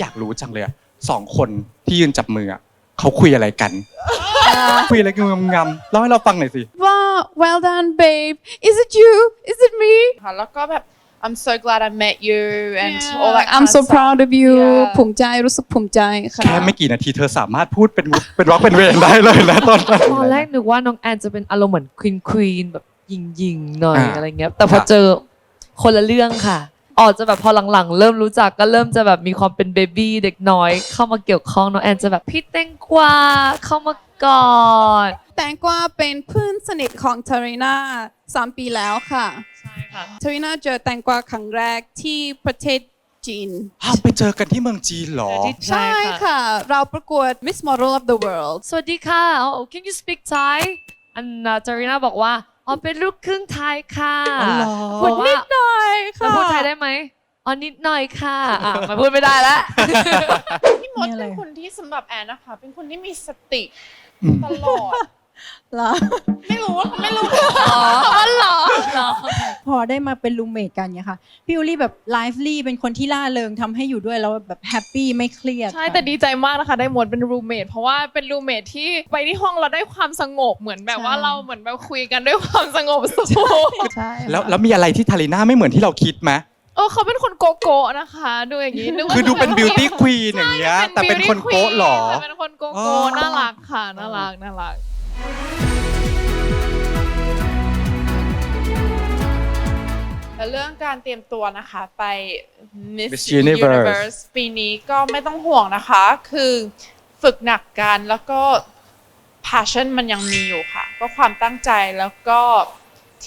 อยากรู้จังเลยอะสองคนที่ยืนจับมืออะเขาคุยอะไรกัน คุยอะไรกันงำๆเล่าให้เราฟังหน่อยสิ Wow, well done, babe. Is it you? Is it me? ค่ะแล้วก็แบบ I'm so glad I met you and Yeah, all that I'm kind so of stuff. proud of you. Yeah. ภูมิใจรู้สึกภูมิใจค่ะ แค่ไม่กี่นาทีเธอสามารถพูดเป็นเป็นร็อกเป็นเวนได้เลยนะตอนนั้น ตอนแรกนึกว่าน้องแอนจะเป็นอารมณ์เหมือนควีนควีนแบบยิงยิงๆหน่อยอ่าอะไรเงี้ย แต่พอครับ เจอคนละเรื่องค่ะ ออกจะแบบพอหลังๆ เริ่มรู้จักก็เริ่มจะแบบมีความเป็นเบบี้เด็กน้อย เข้ามาเกี่ยวข้องน้องแอนจะแบบพี่แตงกวาเข้ามาก่อนแตงกวาเป็นเพื่อนสนิทของเทรีนาสามปีแล้วค่ะใช่ค่ะเทรีนาเจอแตงกวาครั้งแรกที่ประเทศจีน อ้าวไปเจอกันที่เมืองจีนเหรอ ใช่ค่ะ เราประกวด Miss Model of the World สวัสดีค่ะอ๋อ can you speak Thai อันนาจารีนาบอกว่าอ๋อเป็นลูกครึ่งไทยค่ะอ๋อเหรอบอ ไทยได้ไหมอ๋อนิดหน่อยค่ะอะมาพูดไม่ได้แล้ว พี่มดเป็นคนที่สำหรับแอนนะคะ เป็นคนที่มีสติอืมตลอด เหรอ ไม่รู้ไม่รู้ อ๋อเหรอเหรอ พอได้มาเป็นรูมเมทกันเนี่ยค่ะ พี่อุลี่แบบไลฟ์ลี่เป็นคนที่ล่าเริงทำให้อยู่ด้วยแล้วแบบแฮปปี้ไม่เครียดใช่ค่ะแต่ดีใจมากนะคะ ได้มดเป็นรูเมทเพราะว่าเป็นรูเมทที่ไปที่ห้องเราได้ความสงบเหมือนแบบว่าใช่เราเหมือนแบบคุยกันด้วยความสงบสุข ใช่แล้วแล้วมีอะไรที่ทาริน่าไม่เหมือนที่เราคิดไหม เออเขาเป็นคนโกโก้นะคะ ดูอย่างนี้นึกว่าคือดูเป็นจะบิวตี้ควีนอย่างเงี้ย แต่เป็นคนโก๊ะเหรอ แต่เป็นคนโกอ๋โก้อน่ารักค่ะน่ารักน่ารักแล้วเรื่องการเตรียมตัวนะคะไป Miss Miss Universe Universe ปีนี้ก็ไม่ต้องห่วงนะคะ คือฝึกหนักกันแล้วก็ passion มันยังมีอยู่ค่ะ ก็ความตั้งใจแล้วก็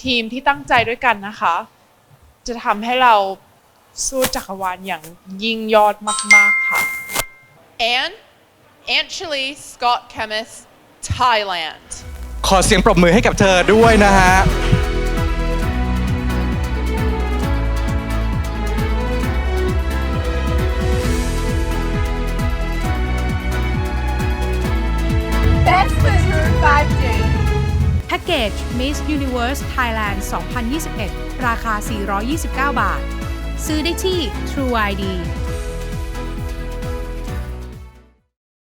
ทีมที่ตั้งใจด้วยกันนะคะ จะทำให้เราสู้จักรวาลอย่างยิ่งยอดมาก ๆ ค่ะ and Anchally Scott Chemist Thailand ขอเสียงปรบมือให้กับเธอด้วยนะฮะ พ็กเกจ Miss Universe Thailand 2021 ราคา 429 บาท ซื้อได้ที่ True ID